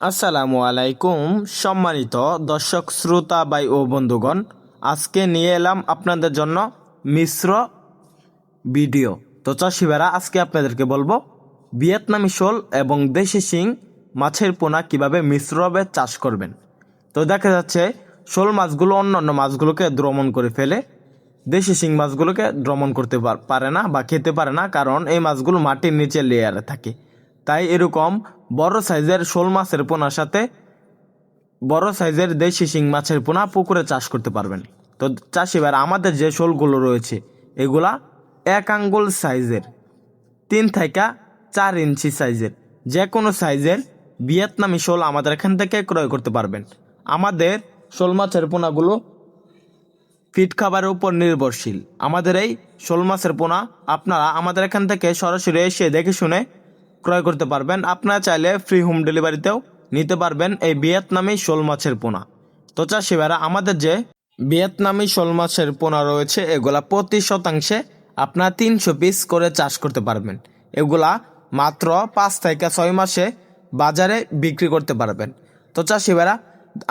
আসসালামু আলাইকুম, সম্মানিত দর্শক, শ্রোতা বাই ও বন্ধুগণ। আজকে নিয়ে এলাম আপনাদের জন্য মিশ্র ভিডিও। তো চাষিবেরা আজকে আপনাদেরকে বলব, ভিয়েতনামি শোল এবং দেশি শিং মাছের পোনা কীভাবে মিশ্রভাবে চাষ করবেন। তো দেখা যাচ্ছে, শোল মাছগুলো অন্যান্য মাছগুলোকে দ্রমণ করে ফেলে, দেশি শিং মাছগুলোকে দ্রমণ করতে পারে না বা খেতে পারে না, কারণ এই মাছগুলো মাটির নিচে লেয়ারে থাকে। তাই এরকম বড় সাইজের শোল মাছের পোনার সাথে বড় সাইজের দেশি শিং মাছের পোনা পুকুরে চাষ করতে পারবেন। তো চাষিবার আমাদের যে শোলগুলো রয়েছে, এগুলা এক আঙ্গুল সাইজের, তিন থেকে চার ইঞ্চি সাইজের যে কোনো সাইজের ভিয়েতনামি শোল আমাদের এখান থেকে ক্রয় করতে পারবেন। আমাদের শোল মাছের পোনাগুলো ফিট খাবারের উপর নির্ভরশীল। আমাদের এই শোল মাছের পোনা আপনারা আমাদের এখান থেকে সরাসরি এসে দেখে শুনে ক্রয় করতে পারবেন। আপনারা চাইলে ফ্রি হোম ডেলিভারিতেও নিতে পারবেন এই ভিয়েতনামি শোল মাছের পোনা। তো চাষিভাইরা আমাদের যে ভিয়েতনামি শোল মাছের পোনা রয়েছে, এগুলা প্রতি শতাংশে আপনার তিনশো পিস করে চাষ করতে পারবেন। এগুলা মাত্র পাঁচ থেকে ছয় মাসে বাজারে বিক্রি করতে পারবেন। তো চাষিভাইরা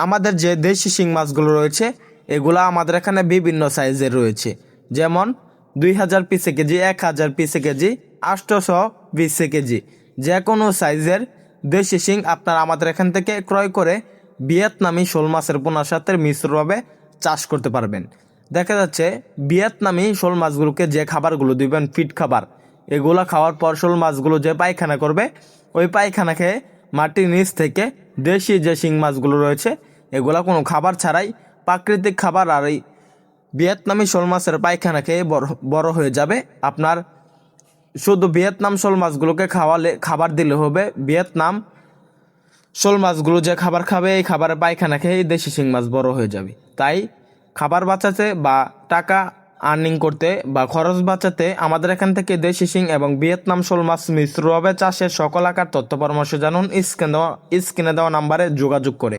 আমাদের যে দেশি শিং মাছগুলো রয়েছে, এগুলা আমাদের এখানে বিভিন্ন সাইজের রয়েছে। যেমন দুই হাজার পিসে কেজি, এক হাজার পিসে কেজি আটশোশো পিসে কেজি। যে কোনো সাইজের দেশি শিং আপনারা আমাদের এখান থেকে ক্রয় করে ভিয়েতনামি শোল মাছের পোনার সাথে মিশ্রভাবে চাষ করতে পারবেন। দেখা যাচ্ছে, ভিয়েতনামি শোল মাছগুলোকে যে খাবারগুলো দিবেন, ফিট খাবার, এগুলো খাওয়ার পর শোল মাছগুলো যে পায়খানা করবে, ওই পায়খানা খেয়ে মাটির নিচ থেকে দেশি যে শিং মাছগুলো রয়েছে, এগুলা কোনো খাবার ছাড়াই প্রাকৃতিক খাবার আর এই ভিয়েতনামি শোল মাছের পায়খানা খেয়ে বড় বড় হয়ে যাবে। আপনার শুধু ভিয়েতনাম শোল মাছগুলোকে খাওয়ালে, খাবার দিলে হবে। ভিয়েতনাম শোল মাছগুলো যে খাবার খাবে, এই খাবারের পায়খানা খেয়ে দেশি শিং মাছ বড় হয়ে যাবে। তাই খাবার বাঁচাতে বা টাকা আর্নিং করতে বা খরচ বাঁচাতে আমাদের এখান থেকে দেশি শিং এবং ভিয়েতনাম শোল মাছ মিশ্রভাবে চাষের সকল আকার তথ্য পরামর্শ জানুন। স্ক্রিনে দেওয়া স্ক্রিনে দেওয়া নাম্বারে যোগাযোগ করে।